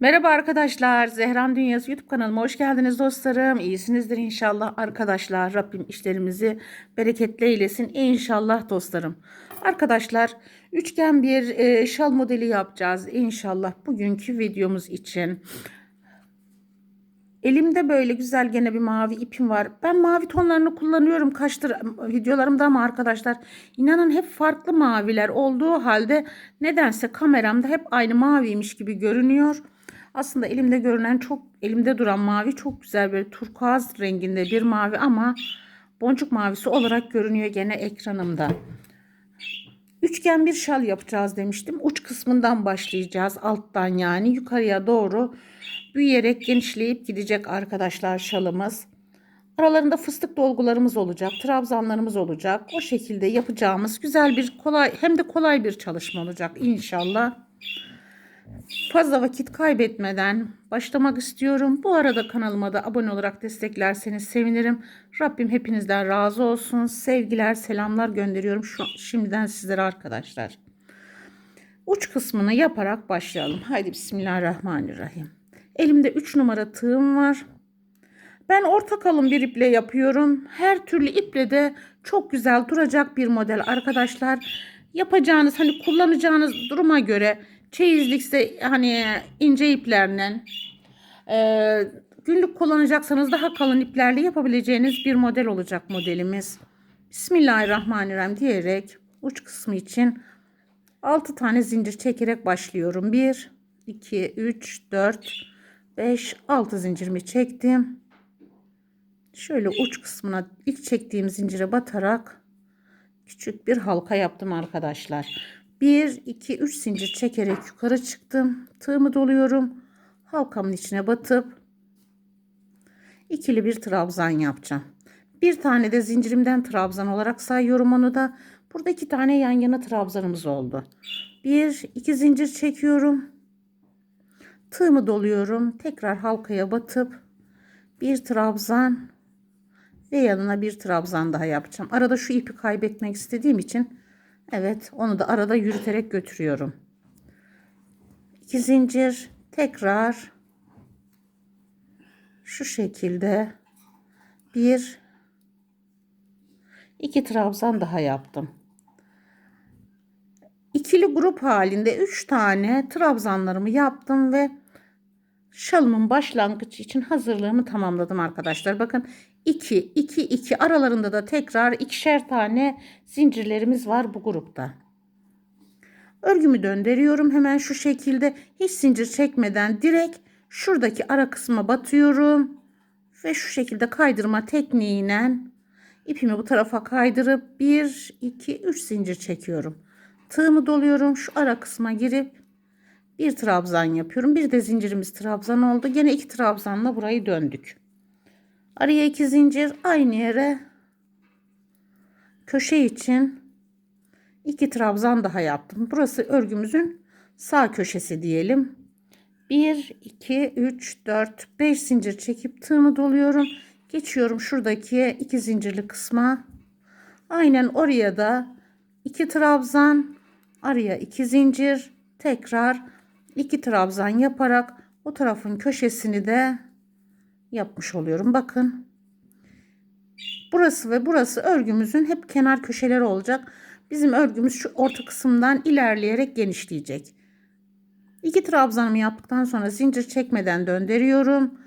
Merhaba arkadaşlar. Zehran Dünyası YouTube kanalıma hoş geldiniz dostlarım. İyisinizdir inşallah arkadaşlar. Rabbim işlerimizi bereketli eylesin inşallah dostlarım. Arkadaşlar üçgen bir e, şal modeli yapacağız inşallah bugünkü videomuz için. Elimde böyle güzel gene bir mavi ipim var. Ben mavi tonlarını kullanıyorum kaçtır videolarımda ama arkadaşlar inanın hep farklı maviler olduğu halde nedense kameramda hep aynı maviymiş gibi görünüyor. Aslında elimde görünen çok elimde duran mavi çok güzel bir turkuaz renginde bir mavi ama boncuk mavisi olarak görünüyor gene ekranımda. Üçgen bir şal yapacağız demiştim. Uç kısmından başlayacağız alttan yani yukarıya doğru büyüyerek genişleyip gidecek arkadaşlar şalımız. Aralarında fıstık dolgularımız olacak, trabzanlarımız olacak. O şekilde yapacağımız güzel bir kolay hem de kolay bir çalışma olacak inşallah. Fazla vakit kaybetmeden başlamak istiyorum. Bu arada kanalıma da abone olarak desteklerseniz sevinirim. Rabbim hepinizden razı olsun. Sevgiler, selamlar gönderiyorum şu şimdiden sizlere arkadaşlar. Uç kısmını yaparak başlayalım. Haydi bismillahirrahmanirrahim. Elimde 3 numara tığım var. Ben orta kalın bir iple yapıyorum. Her türlü iple de çok güzel duracak bir model arkadaşlar. Yapacağınız hani kullanacağınız duruma göre çeyizlikse hani ince iplerle e, günlük kullanacaksanız daha kalın iplerle yapabileceğiniz bir model olacak modelimiz. Bismillahirrahmanirrahim diyerek uç kısmı için 6 tane zincir çekerek başlıyorum. 1 2 3 4 5 6 zincirimi çektim. Şöyle uç kısmına ilk çektiğim zincire batarak küçük bir halka yaptım arkadaşlar. 1 2 3 zincir çekerek yukarı çıktım. Tığımı doluyorum. Halkamın içine batıp ikili bir trabzan yapacağım. Bir tane de zincirimden trabzan olarak sayıyorum onu da. Burada iki tane yan yana trabzanımız oldu. Bir iki zincir çekiyorum. Tığımı doluyorum. Tekrar halkaya batıp bir trabzan ve yanına bir trabzan daha yapacağım. Arada şu ipi kaybetmek istediğim için evet onu da arada yürüterek götürüyorum. İki zincir tekrar şu şekilde bir iki trabzan daha yaptım. İkili grup halinde 3 tane trabzanlarımı yaptım ve şalımın başlangıcı için hazırlığımı tamamladım arkadaşlar. Bakın 2 2 2 aralarında da tekrar ikişer tane zincirlerimiz var bu grupta. Örgümü döndürüyorum hemen şu şekilde hiç zincir çekmeden direkt şuradaki ara kısma batıyorum ve şu şekilde kaydırma tekniğiyle ipimi bu tarafa kaydırıp 1 2 3 zincir çekiyorum. Tığımı doluyorum şu ara kısma girip bir trabzan yapıyorum. Bir de zincirimiz trabzan oldu. Yine iki trabzanla burayı döndük. Araya iki zincir aynı yere köşe için iki trabzan daha yaptım. Burası örgümüzün sağ köşesi diyelim. 1 2 3 4 5 zincir çekip tığımı doluyorum. Geçiyorum şuradaki iki zincirli kısma. Aynen oraya da iki trabzan, araya iki zincir, tekrar iki trabzan yaparak o tarafın köşesini de yapmış oluyorum. Bakın. Burası ve burası örgümüzün hep kenar köşeleri olacak. Bizim örgümüz şu orta kısımdan ilerleyerek genişleyecek. İki trabzanımı yaptıktan sonra zincir çekmeden döndürüyorum.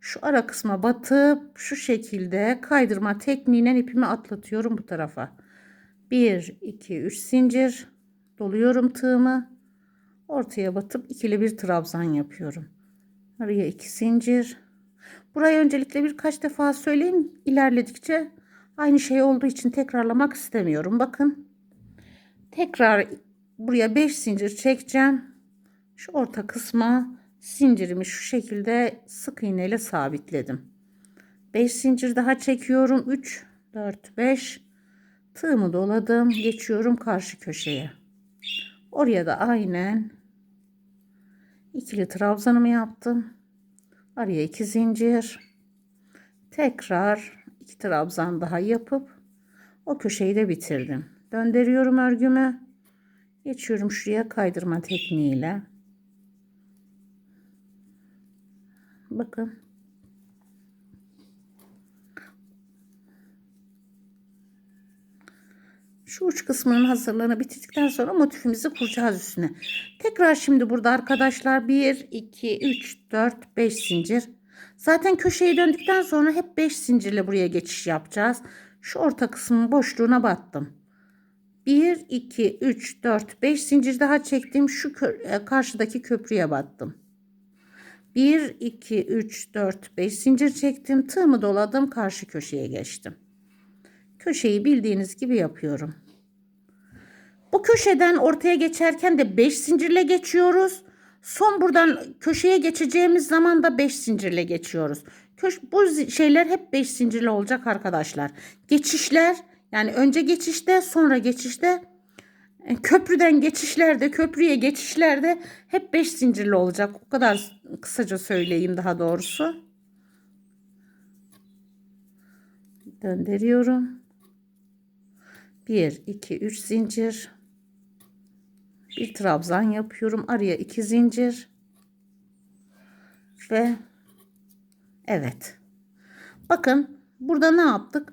Şu ara kısma batıp şu şekilde kaydırma tekniğiyle ipimi atlatıyorum bu tarafa. 1 2 3 zincir doluyorum tığımı. Ortaya batıp ikili bir trabzan yapıyorum. Araya iki zincir. Burayı öncelikle birkaç defa söyleyeyim. İlerledikçe aynı şey olduğu için tekrarlamak istemiyorum. Bakın. Tekrar buraya 5 zincir çekeceğim. Şu orta kısma zincirimi şu şekilde sık iğne ile sabitledim. 5 zincir daha çekiyorum. 3 4 5 tığımı doladım. Geçiyorum karşı köşeye. Oraya da aynen ikili trabzanımı yaptım. Araya iki zincir. Tekrar iki trabzan daha yapıp o köşeyi de bitirdim. Döndürüyorum örgümü. Geçiyorum şuraya kaydırma tekniğiyle. Bakın. Şu uç kısmının hazırlığını bitirdikten sonra motifimizi kuracağız üstüne. Tekrar şimdi burada arkadaşlar 1, 2, 3, 4, 5 zincir. Zaten köşeyi döndükten sonra hep 5 zincirle buraya geçiş yapacağız. Şu orta kısmın boşluğuna battım. 1, 2, 3, 4, 5 zincir daha çektim. Şu e, karşıdaki köprüye battım. 1, 2, 3, 4, 5 zincir çektim. Tığımı doladım. Karşı köşeye geçtim. Köşeyi bildiğiniz gibi yapıyorum. Bu köşeden ortaya geçerken de 5 zincirle geçiyoruz. Son buradan köşeye geçeceğimiz zaman da 5 zincirle geçiyoruz. Köş bu şeyler hep 5 zincirli olacak arkadaşlar. Geçişler yani önce geçişte sonra geçişte e, köprüden geçişlerde köprüye geçişlerde hep 5 zincirli olacak. O kadar kısaca söyleyeyim daha doğrusu. Döndürüyorum. 1 2 3 zincir. Bir trabzan yapıyorum. Araya 2 zincir. Ve evet. Bakın burada ne yaptık?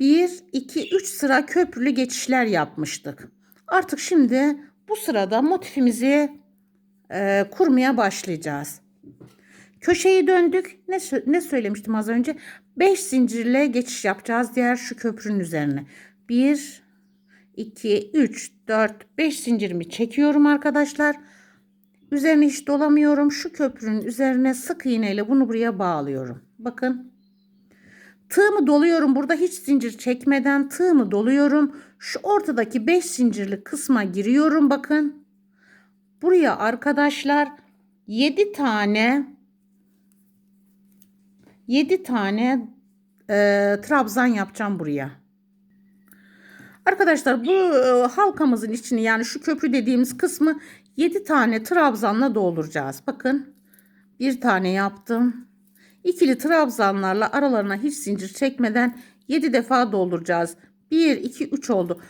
1 2 3 sıra köprülü geçişler yapmıştık. Artık şimdi bu sırada motifimizi e, kurmaya başlayacağız. Köşeyi döndük. Ne, ne söylemiştim az önce? 5 zincirle geçiş yapacağız diğer şu köprünün üzerine. 1 2 3 4 5 zincirimi çekiyorum arkadaşlar. Üzerine hiç dolamıyorum. Şu köprünün üzerine sık iğneyle bunu buraya bağlıyorum. Bakın. Tığımı doluyorum. Burada hiç zincir çekmeden tığımı doluyorum. Şu ortadaki 5 zincirli kısma giriyorum. Bakın. Buraya arkadaşlar 7 tane 7 tane e, trabzan yapacağım buraya. Arkadaşlar bu e, halkamızın içini yani şu köprü dediğimiz kısmı 7 tane trabzanla dolduracağız. Bakın bir tane yaptım. İkili trabzanlarla aralarına hiç zincir çekmeden 7 defa dolduracağız. 1, 2, 3 oldu.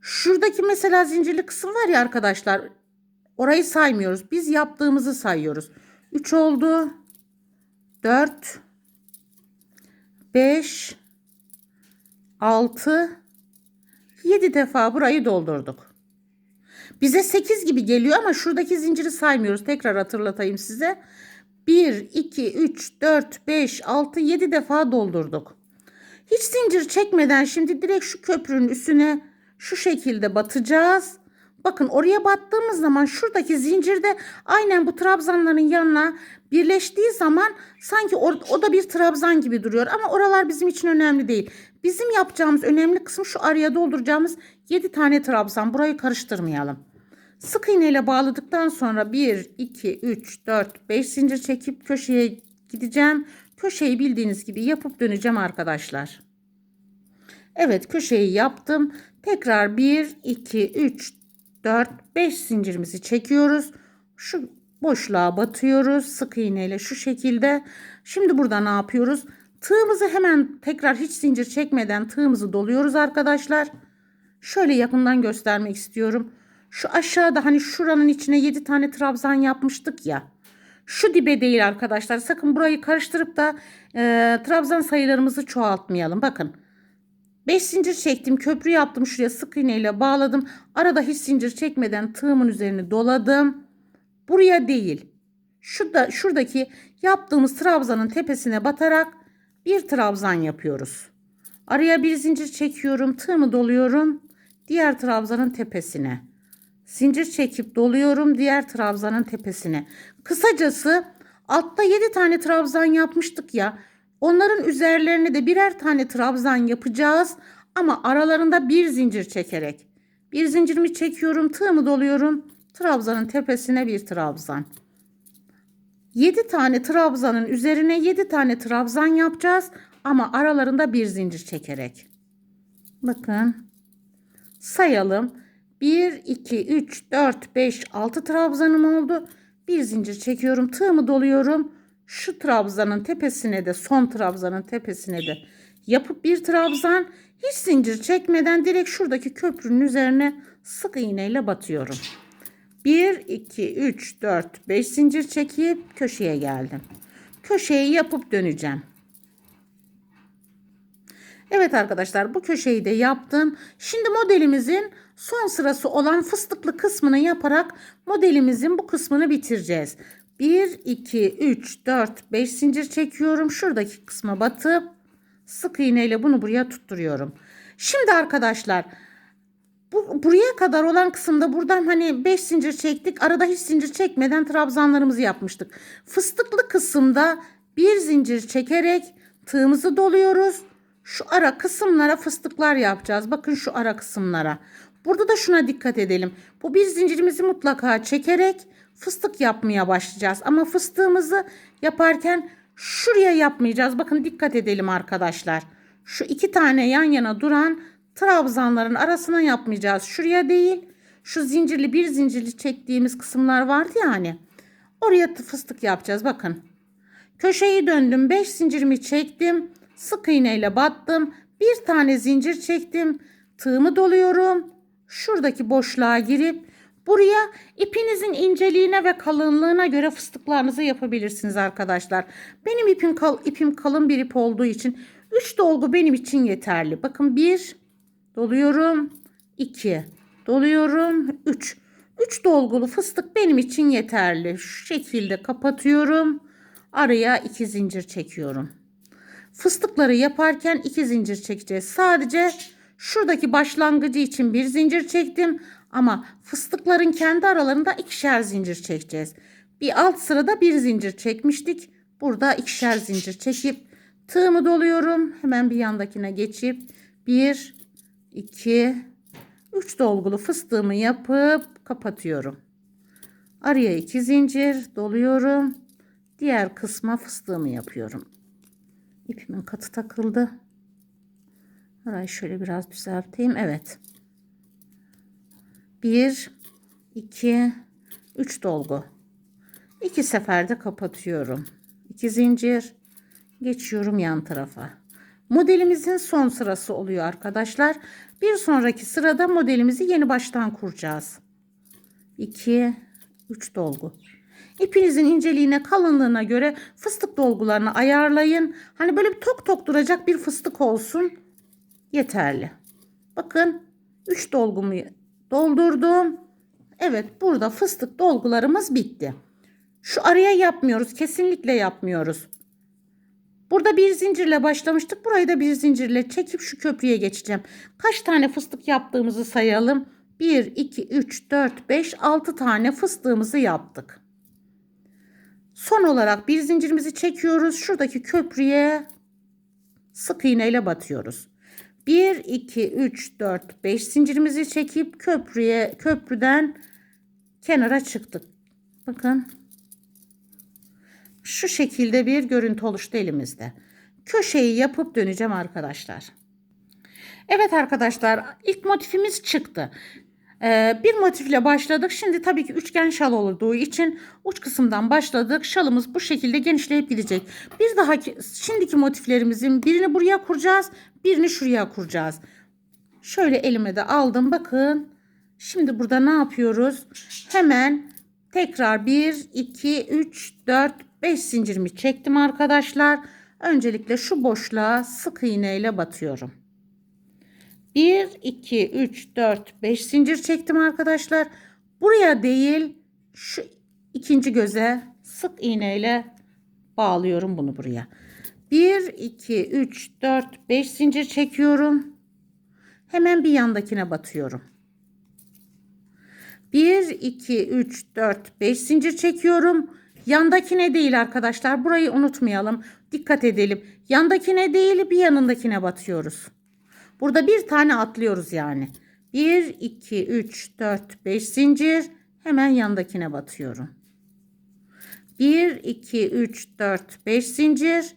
Şuradaki mesela zincirli kısım var ya arkadaşlar. Orayı saymıyoruz. Biz yaptığımızı sayıyoruz. 3 oldu. 4 5 6 7 defa burayı doldurduk. Bize 8 gibi geliyor ama şuradaki zinciri saymıyoruz. Tekrar hatırlatayım size. 1, 2, 3, 4, 5, 6, 7 defa doldurduk. Hiç zincir çekmeden şimdi direkt şu köprünün üstüne şu şekilde batacağız. Bakın oraya battığımız zaman şuradaki zincirde aynen bu trabzanların yanına birleştiği zaman sanki o, o da bir trabzan gibi duruyor. Ama oralar bizim için önemli değil. Bizim yapacağımız önemli kısım şu araya dolduracağımız 7 tane trabzan. Burayı karıştırmayalım. Sık iğneyle bağladıktan sonra 1, 2, 3, 4, 5 zincir çekip köşeye gideceğim. Köşeyi bildiğiniz gibi yapıp döneceğim arkadaşlar. Evet köşeyi yaptım. Tekrar 1, 2, 3, 4, 5 zincirimizi çekiyoruz. Şu boşluğa batıyoruz sık iğneyle şu şekilde. Şimdi burada ne yapıyoruz? Tığımızı hemen tekrar hiç zincir çekmeden tığımızı doluyoruz arkadaşlar. Şöyle yakından göstermek istiyorum. Şu aşağıda hani şuranın içine 7 tane trabzan yapmıştık ya. Şu dibe değil arkadaşlar. Sakın burayı karıştırıp da e, trabzan sayılarımızı çoğaltmayalım. Bakın. 5 zincir çektim. Köprü yaptım. Şuraya sık iğneyle bağladım. Arada hiç zincir çekmeden tığımın üzerini doladım. Buraya değil. Şurada, şuradaki yaptığımız trabzanın tepesine batarak bir trabzan yapıyoruz. Araya bir zincir çekiyorum. Tığımı doluyorum. Diğer trabzanın tepesine. Zincir çekip doluyorum diğer trabzanın tepesine. Kısacası altta 7 tane trabzan yapmıştık ya. Onların üzerlerine de birer tane trabzan yapacağız ama aralarında bir zincir çekerek. Bir zincirimi çekiyorum, tığımı doluyorum. Trabzanın tepesine bir trabzan. 7 tane trabzanın üzerine 7 tane trabzan yapacağız ama aralarında bir zincir çekerek. Bakın. Sayalım. 1, 2, 3, 4, 5, 6 trabzanım oldu. Bir zincir çekiyorum. Tığımı doluyorum. Şu trabzanın tepesine de son trabzanın tepesine de yapıp bir trabzan hiç zincir çekmeden direkt şuradaki köprünün üzerine sık iğneyle batıyorum. 1, 2, 3, 4, 5 zincir çekip köşeye geldim. köşeyi yapıp döneceğim. Evet arkadaşlar bu köşeyi de yaptım. Şimdi modelimizin son sırası olan fıstıklı kısmını yaparak modelimizin bu kısmını bitireceğiz. 1, 2, 3, 4, 5 zincir çekiyorum. Şuradaki kısma batıp sık iğneyle bunu buraya tutturuyorum. Şimdi arkadaşlar bu, buraya kadar olan kısımda buradan hani 5 zincir çektik. Arada hiç zincir çekmeden trabzanlarımızı yapmıştık. Fıstıklı kısımda bir zincir çekerek tığımızı doluyoruz. Şu ara kısımlara fıstıklar yapacağız. Bakın şu ara kısımlara. Burada da şuna dikkat edelim. Bu bir zincirimizi mutlaka çekerek fıstık yapmaya başlayacağız. Ama fıstığımızı yaparken şuraya yapmayacağız. Bakın dikkat edelim arkadaşlar. Şu iki tane yan yana duran trabzanların arasına yapmayacağız. Şuraya değil. Şu zincirli bir zincirli çektiğimiz kısımlar vardı ya hani. Oraya fıstık yapacağız. Bakın. Köşeyi döndüm. 5 zincirimi çektim. Sık iğneyle battım. Bir tane zincir çektim. Tığımı doluyorum. Şuradaki boşluğa girip buraya ipinizin inceliğine ve kalınlığına göre fıstıklarınızı yapabilirsiniz arkadaşlar. Benim ipim, kal, ipim kalın bir ip olduğu için 3 dolgu benim için yeterli. Bakın 1 doluyorum. 2 doluyorum. 3 3 dolgulu fıstık benim için yeterli. Şu şekilde kapatıyorum. Araya 2 zincir çekiyorum. Fıstıkları yaparken 2 zincir çekeceğiz. Sadece şuradaki başlangıcı için bir zincir çektim. Ama fıstıkların kendi aralarında ikişer zincir çekeceğiz. Bir alt sırada bir zincir çekmiştik. Burada ikişer zincir çekip tığımı doluyorum. Hemen bir yandakine geçip 1, 2, 3 dolgulu fıstığımı yapıp kapatıyorum. Araya 2 zincir doluyorum. Diğer kısma fıstığımı yapıyorum. İpimin katı takıldı. Orayı şöyle biraz düzelteyim. Evet. 1 2 3 dolgu. 2 seferde kapatıyorum. 2 zincir geçiyorum yan tarafa. Modelimizin son sırası oluyor arkadaşlar. Bir sonraki sırada modelimizi yeni baştan kuracağız. 2 3 dolgu. İpinizin inceliğine, kalınlığına göre fıstık dolgularını ayarlayın. Hani böyle bir tok tok duracak bir fıstık olsun. Yeterli. Bakın 3 dolgumu doldurdum. Evet burada fıstık dolgularımız bitti. Şu araya yapmıyoruz. Kesinlikle yapmıyoruz. Burada bir zincirle başlamıştık. Burayı da bir zincirle çekip şu köprüye geçeceğim. Kaç tane fıstık yaptığımızı sayalım. 1, 2, 3, 4, 5, 6 tane fıstığımızı yaptık. Son olarak bir zincirimizi çekiyoruz. Şuradaki köprüye sık iğneyle batıyoruz. 1, 2, 3, 4, 5 zincirimizi çekip köprüye köprüden kenara çıktık. Bakın. Şu şekilde bir görüntü oluştu elimizde. Köşeyi yapıp döneceğim arkadaşlar. Evet arkadaşlar ilk motifimiz çıktı. Ee, bir motifle başladık. Şimdi tabii ki üçgen şal olduğu için uç kısımdan başladık. Şalımız bu şekilde genişleyip gidecek. Bir daha şimdiki motiflerimizin birini buraya kuracağız. Birini şuraya kuracağız. Şöyle elime de aldım. Bakın. Şimdi burada ne yapıyoruz? Hemen tekrar 1, 2, 3, 4, 5 zincirimi çektim arkadaşlar. Öncelikle şu boşluğa sık iğne ile batıyorum. 1, 2, 3, 4, 5 zincir çektim arkadaşlar. Buraya değil şu ikinci göze sık iğne ile bağlıyorum bunu buraya. 1, 2, 3, 4, 5 zincir çekiyorum. Hemen bir yandakine batıyorum. 1, 2, 3, 4, 5 zincir çekiyorum. Yandakine değil arkadaşlar. Burayı unutmayalım. Dikkat edelim. Yandakine değil bir yanındakine batıyoruz. Burada bir tane atlıyoruz yani. 1, 2, 3, 4, 5 zincir. Hemen yandakine batıyorum. 1, 2, 3, 4, 5 zincir.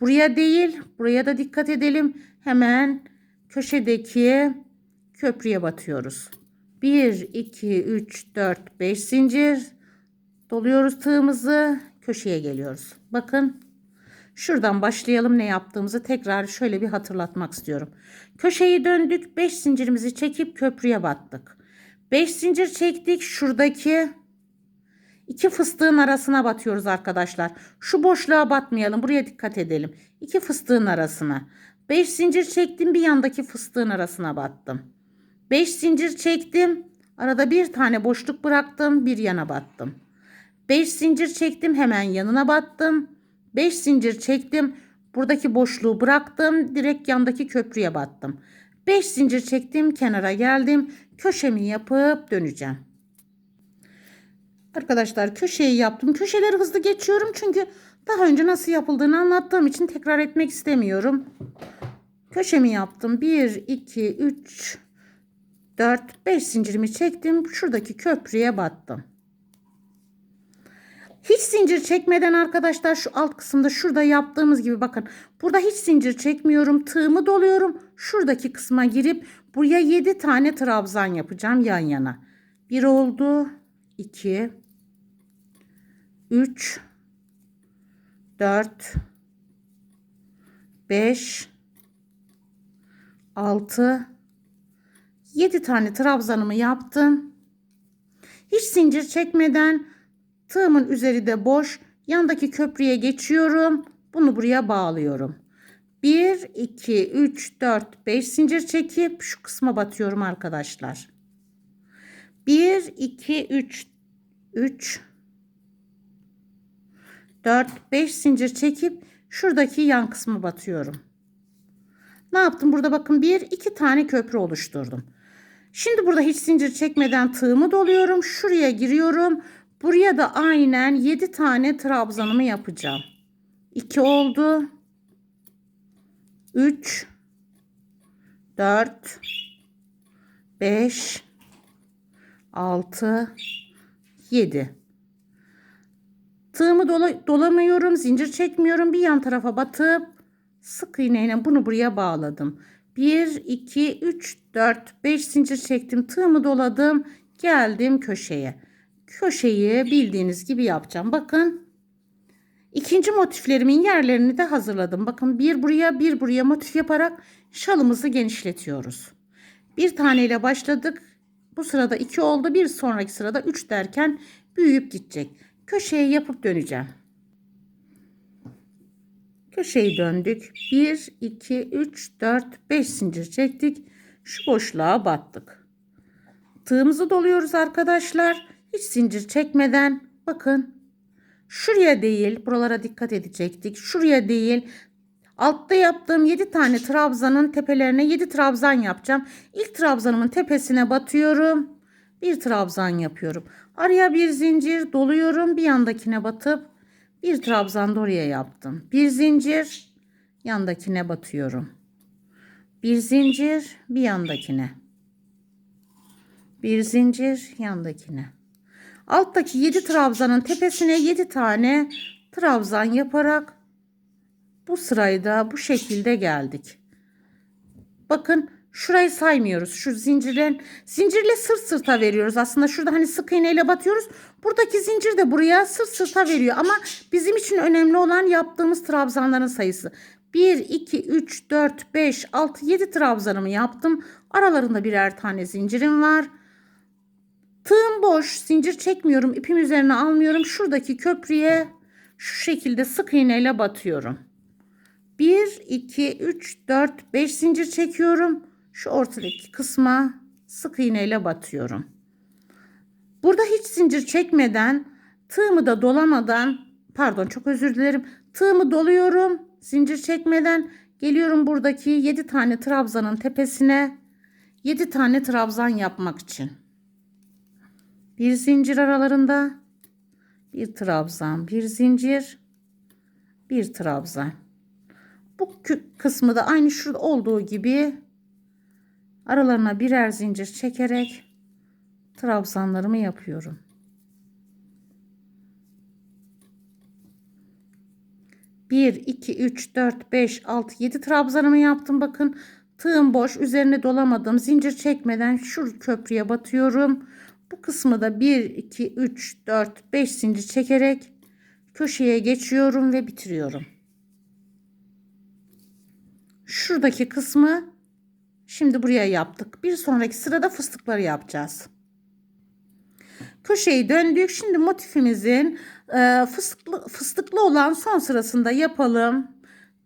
Buraya değil. Buraya da dikkat edelim. Hemen köşedeki köprüye batıyoruz. 1, 2, 3, 4, 5 zincir. Doluyoruz tığımızı. Köşeye geliyoruz. Bakın Şuradan başlayalım ne yaptığımızı tekrar şöyle bir hatırlatmak istiyorum. Köşeyi döndük 5 zincirimizi çekip köprüye battık. 5 zincir çektik şuradaki İki fıstığın arasına batıyoruz arkadaşlar. Şu boşluğa batmayalım. Buraya dikkat edelim. İki fıstığın arasına. 5 zincir çektim. Bir yandaki fıstığın arasına battım. 5 zincir çektim. Arada bir tane boşluk bıraktım. Bir yana battım. 5 zincir çektim. Hemen yanına battım. 5 zincir çektim. Buradaki boşluğu bıraktım. Direkt yandaki köprüye battım. 5 zincir çektim. Kenara geldim. Köşemi yapıp döneceğim. Arkadaşlar köşeyi yaptım. Köşeleri hızlı geçiyorum çünkü daha önce nasıl yapıldığını anlattığım için tekrar etmek istemiyorum. Köşemi yaptım. 1, 2, 3, 4, 5 zincirimi çektim. Şuradaki köprüye battım. Hiç zincir çekmeden arkadaşlar şu alt kısımda şurada yaptığımız gibi bakın. Burada hiç zincir çekmiyorum. Tığımı doluyorum. Şuradaki kısma girip buraya 7 tane trabzan yapacağım yan yana. 1 oldu. 2 3 4 5 6 7 tane trabzanımı yaptım. Hiç zincir çekmeden tığımın üzeri de boş. Yandaki köprüye geçiyorum. Bunu buraya bağlıyorum. 1 2 3 4 5 zincir çekip şu kısma batıyorum arkadaşlar. 1 2 3 3 4 5 zincir çekip şuradaki yan kısmı batıyorum. Ne yaptım? Burada bakın bir iki tane köprü oluşturdum. Şimdi burada hiç zincir çekmeden tığımı doluyorum. Şuraya giriyorum. Buraya da aynen 7 tane trabzanımı yapacağım. 2 oldu. 3 4 5 6 7 Tığımı dola, dolamıyorum, zincir çekmiyorum. Bir yan tarafa batıp sık iğneyle bunu buraya bağladım. 1 2 3 4 5 zincir çektim. Tığımı doladım. Geldim köşeye. Köşeyi bildiğiniz gibi yapacağım. Bakın. İkinci motiflerimin yerlerini de hazırladım. Bakın bir buraya bir buraya motif yaparak şalımızı genişletiyoruz. Bir taneyle başladık. Bu sırada 2 oldu. Bir sonraki sırada 3 derken büyüyüp gidecek. Köşeye yapıp döneceğim. Köşeyi döndük. 1, 2, 3, 4, 5 zincir çektik. Şu boşluğa battık. Tığımızı doluyoruz arkadaşlar. Hiç zincir çekmeden bakın. Şuraya değil buralara dikkat edecektik. Şuraya değil Altta yaptığım 7 tane trabzanın tepelerine 7 trabzan yapacağım. İlk trabzanımın tepesine batıyorum. Bir trabzan yapıyorum. Araya bir zincir doluyorum. Bir yandakine batıp bir trabzan da oraya yaptım. Bir zincir yandakine batıyorum. Bir zincir bir yandakine. Bir zincir yandakine. Alttaki 7 trabzanın tepesine 7 tane trabzan yaparak bu sırayı da bu şekilde geldik. Bakın şurayı saymıyoruz. Şu zincirden zincirle sırt sırta veriyoruz. Aslında şurada hani sık iğneyle batıyoruz. Buradaki zincir de buraya sırt sırta veriyor. Ama bizim için önemli olan yaptığımız trabzanların sayısı. 1, 2, 3, 4, 5, 6, 7 trabzanımı yaptım. Aralarında birer tane zincirim var. Tığım boş. Zincir çekmiyorum. ipim üzerine almıyorum. Şuradaki köprüye şu şekilde sık iğneyle batıyorum. 1, 2, 3, 4, 5 zincir çekiyorum. Şu ortadaki kısma sık iğneyle batıyorum. Burada hiç zincir çekmeden tığımı da dolamadan pardon çok özür dilerim. Tığımı doluyorum. Zincir çekmeden geliyorum buradaki 7 tane trabzanın tepesine 7 tane trabzan yapmak için. Bir zincir aralarında bir trabzan, bir zincir, bir trabzan. Bu kısmı da aynı şurada olduğu gibi aralarına birer zincir çekerek trabzanlarımı yapıyorum. Bir, iki, üç, dört, beş, altı, yedi trabzanımı yaptım. Bakın tığım boş. Üzerine dolamadım. Zincir çekmeden şu köprüye batıyorum. Bu kısmı da 1, 2, 3, 4, 5 zincir çekerek köşeye geçiyorum ve bitiriyorum. Şuradaki kısmı şimdi buraya yaptık. Bir sonraki sırada fıstıkları yapacağız. Köşeyi döndük. Şimdi motifimizin e, fıstıklı, fıstıklı olan son sırasında yapalım.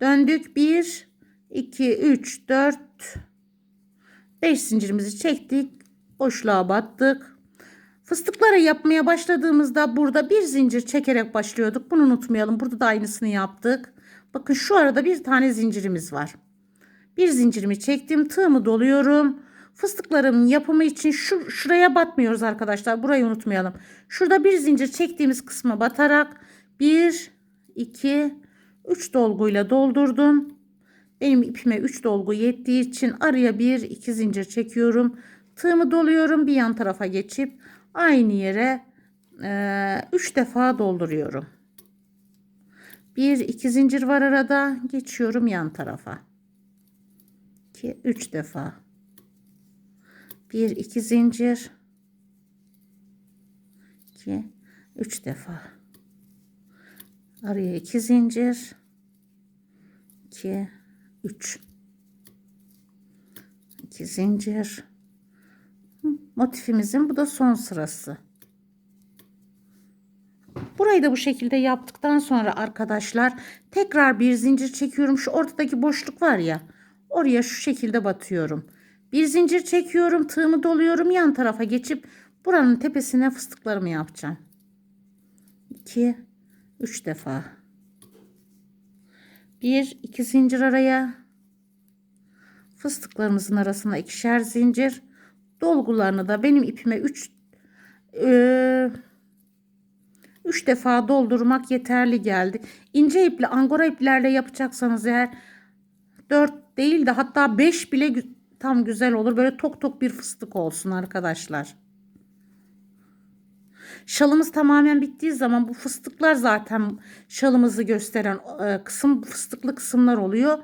Döndük. 1, 2, 3, 4, 5 zincirimizi çektik. Boşluğa battık. Fıstıkları yapmaya başladığımızda burada bir zincir çekerek başlıyorduk. Bunu unutmayalım. Burada da aynısını yaptık. Bakın şu arada bir tane zincirimiz var. Bir zincirimi çektim. Tığımı doluyorum. Fıstıklarımın yapımı için şu, şuraya batmıyoruz arkadaşlar. Burayı unutmayalım. Şurada bir zincir çektiğimiz kısma batarak 1, 2, 3 dolguyla doldurdum. Benim ipime 3 dolgu yettiği için araya 1, 2 zincir çekiyorum. Tığımı doluyorum. Bir yan tarafa geçip aynı yere 3 e, defa dolduruyorum. 1, 2 zincir var arada. Geçiyorum yan tarafa. 2, 3 defa. 1 2 zincir 2 3 defa araya 2 zincir 2 3 2 zincir motifimizin bu da son sırası Burayı da bu şekilde yaptıktan sonra arkadaşlar tekrar bir zincir çekiyorum. Şu ortadaki boşluk var ya oraya şu şekilde batıyorum. Bir zincir çekiyorum, tığımı doluyorum, yan tarafa geçip buranın tepesine fıstıklarımı yapacağım. 2 3 defa. 1 2 zincir araya. Fıstıklarımızın arasına ikişer zincir. Dolgularını da benim ipime 3 e, 3 defa doldurmak yeterli geldi. İnce iple angora iplerle yapacaksanız eğer 4 değil de hatta 5 bile tam güzel olur. Böyle tok tok bir fıstık olsun arkadaşlar. Şalımız tamamen bittiği zaman bu fıstıklar zaten şalımızı gösteren e, kısım fıstıklı kısımlar oluyor.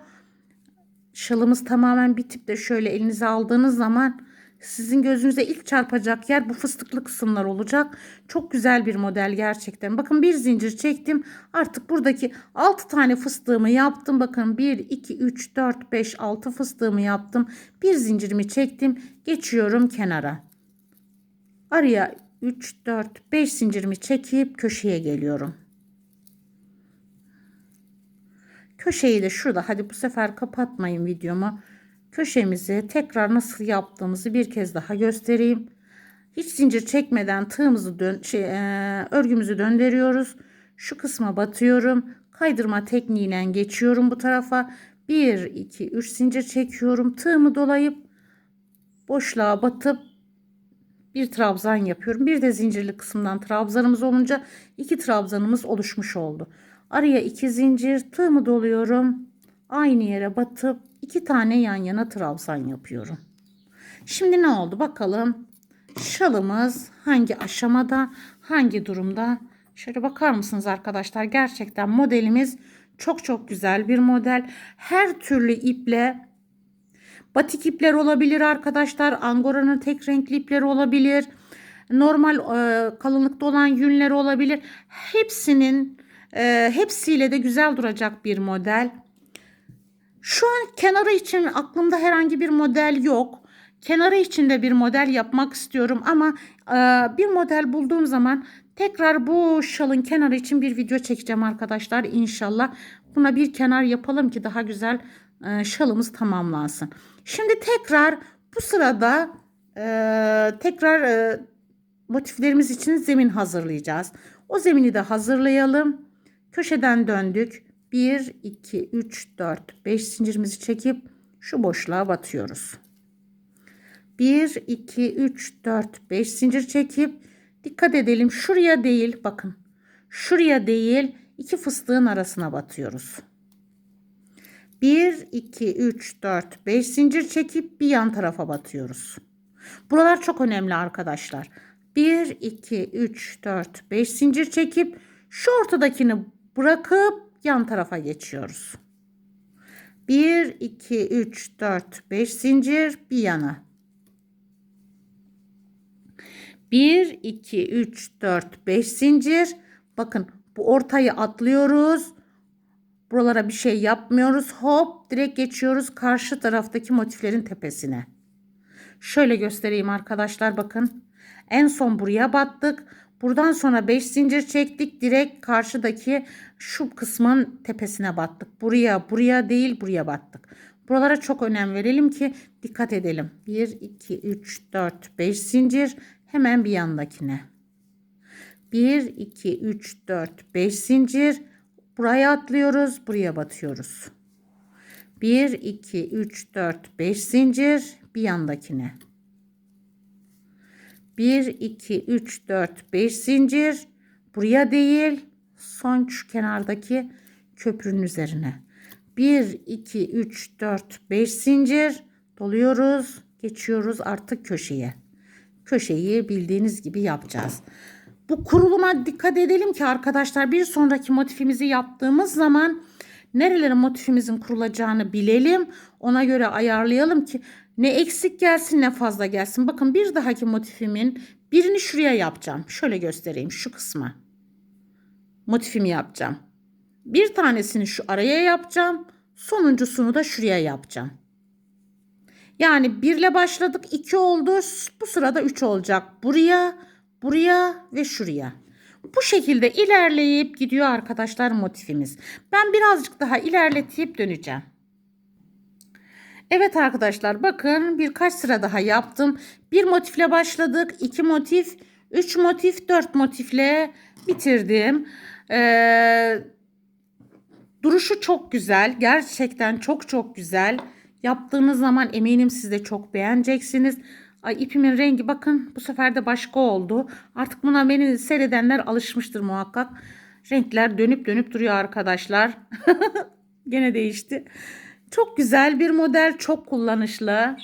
Şalımız tamamen bitip de şöyle elinize aldığınız zaman sizin gözünüze ilk çarpacak yer bu fıstıklı kısımlar olacak. Çok güzel bir model gerçekten. Bakın bir zincir çektim. Artık buradaki 6 tane fıstığımı yaptım. Bakın 1, 2, 3, 4, 5, 6 fıstığımı yaptım. Bir zincirimi çektim. Geçiyorum kenara. Araya 3, 4, 5 zincirimi çekip köşeye geliyorum. Köşeyi de şurada. Hadi bu sefer kapatmayın videomu köşemizi tekrar nasıl yaptığımızı bir kez daha göstereyim. Hiç zincir çekmeden tığımızı dön şey, e, örgümüzü döndürüyoruz. Şu kısma batıyorum. Kaydırma tekniğiyle geçiyorum bu tarafa. 1 2 3 zincir çekiyorum. Tığımı dolayıp boşluğa batıp bir trabzan yapıyorum. Bir de zincirli kısımdan trabzanımız olunca iki trabzanımız oluşmuş oldu. Araya iki zincir tığımı doluyorum. Aynı yere batıp iki tane yan yana trabzan yapıyorum. Şimdi ne oldu bakalım. Şalımız hangi aşamada, hangi durumda? Şöyle bakar mısınız arkadaşlar? Gerçekten modelimiz çok çok güzel bir model. Her türlü iple batik ipler olabilir arkadaşlar. Angora'nın tek renkli ipleri olabilir. Normal e, kalınlıkta olan yünler olabilir. Hepsinin e, hepsiyle de güzel duracak bir model. Şu an kenarı için aklımda herhangi bir model yok. Kenarı için de bir model yapmak istiyorum ama e, bir model bulduğum zaman tekrar bu şalın kenarı için bir video çekeceğim arkadaşlar inşallah. Buna bir kenar yapalım ki daha güzel e, şalımız tamamlansın. Şimdi tekrar bu sırada e, tekrar motiflerimiz için zemin hazırlayacağız. O zemini de hazırlayalım. Köşeden döndük. 1, 2, 3, 4, 5 zincirimizi çekip şu boşluğa batıyoruz. 1, 2, 3, 4, 5 zincir çekip dikkat edelim şuraya değil bakın. Şuraya değil iki fıstığın arasına batıyoruz. 1, 2, 3, 4, 5 zincir çekip bir yan tarafa batıyoruz. Buralar çok önemli arkadaşlar. 1, 2, 3, 4, 5 zincir çekip şu ortadakini bırakıp yan tarafa geçiyoruz. 1, 2, 3, 4, 5 zincir bir yana. 1, 2, 3, 4, 5 zincir. Bakın bu ortayı atlıyoruz. Buralara bir şey yapmıyoruz. Hop direkt geçiyoruz karşı taraftaki motiflerin tepesine. Şöyle göstereyim arkadaşlar bakın. En son buraya battık. Buradan sonra 5 zincir çektik. Direkt karşıdaki şu kısmın tepesine battık. Buraya, buraya değil buraya battık. Buralara çok önem verelim ki dikkat edelim. 1, 2, 3, 4, 5 zincir. Hemen bir yandakine. 1, 2, 3, 4, 5 zincir. Buraya atlıyoruz. Buraya batıyoruz. 1, 2, 3, 4, 5 zincir. Bir yandakine. 1, 2, 3, 4, 5 zincir. Buraya değil. Son şu kenardaki köprünün üzerine. 1, 2, 3, 4, 5 zincir. Doluyoruz. Geçiyoruz artık köşeye. Köşeyi bildiğiniz gibi yapacağız. Bu kuruluma dikkat edelim ki arkadaşlar bir sonraki motifimizi yaptığımız zaman nerelere motifimizin kurulacağını bilelim. Ona göre ayarlayalım ki ne eksik gelsin ne fazla gelsin. Bakın bir dahaki motifimin birini şuraya yapacağım. Şöyle göstereyim şu kısma. Motifimi yapacağım. Bir tanesini şu araya yapacağım. Sonuncusunu da şuraya yapacağım. Yani birle başladık iki oldu. Bu sırada üç olacak. Buraya, buraya ve şuraya. Bu şekilde ilerleyip gidiyor arkadaşlar motifimiz. Ben birazcık daha ilerletip döneceğim. Evet arkadaşlar bakın birkaç sıra daha yaptım. Bir motifle başladık. iki motif, üç motif, dört motifle bitirdim. Ee, duruşu çok güzel. Gerçekten çok çok güzel. Yaptığınız zaman eminim siz de çok beğeneceksiniz. Ay ipimin rengi bakın bu sefer de başka oldu. Artık buna beni seyredenler alışmıştır muhakkak. Renkler dönüp dönüp duruyor arkadaşlar. Gene değişti. Çok güzel bir model, çok kullanışlı.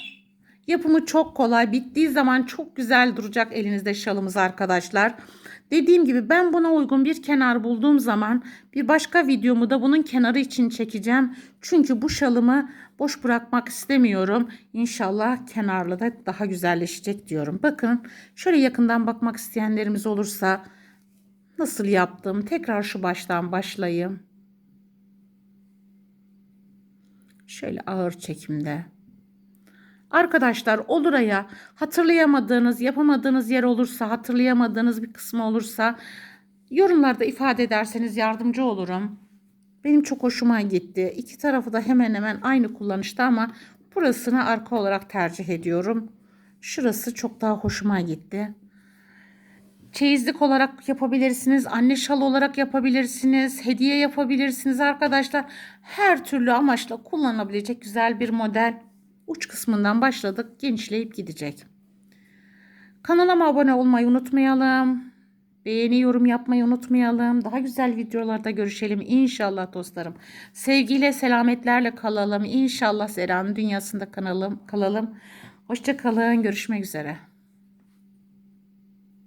Yapımı çok kolay. Bittiği zaman çok güzel duracak elinizde şalımız arkadaşlar. Dediğim gibi ben buna uygun bir kenar bulduğum zaman bir başka videomu da bunun kenarı için çekeceğim. Çünkü bu şalımı boş bırakmak istemiyorum. İnşallah kenarlı da daha güzelleşecek diyorum. Bakın şöyle yakından bakmak isteyenlerimiz olursa nasıl yaptım? Tekrar şu baştan başlayayım. Şöyle ağır çekimde. Arkadaşlar olur ya hatırlayamadığınız, yapamadığınız yer olursa, hatırlayamadığınız bir kısmı olursa yorumlarda ifade ederseniz yardımcı olurum. Benim çok hoşuma gitti. İki tarafı da hemen hemen aynı kullanışta ama burasını arka olarak tercih ediyorum. Şurası çok daha hoşuma gitti. Çeyizlik olarak yapabilirsiniz. Anne şal olarak yapabilirsiniz. Hediye yapabilirsiniz arkadaşlar. Her türlü amaçla kullanılabilecek güzel bir model. Uç kısmından başladık. Genişleyip gidecek. Kanalıma abone olmayı unutmayalım. Beğeni, yorum yapmayı unutmayalım. Daha güzel videolarda görüşelim inşallah dostlarım. Sevgiyle, selametlerle kalalım. İnşallah Sera'nın dünyasında kalalım. kalalım. Hoşça kalın. Görüşmek üzere.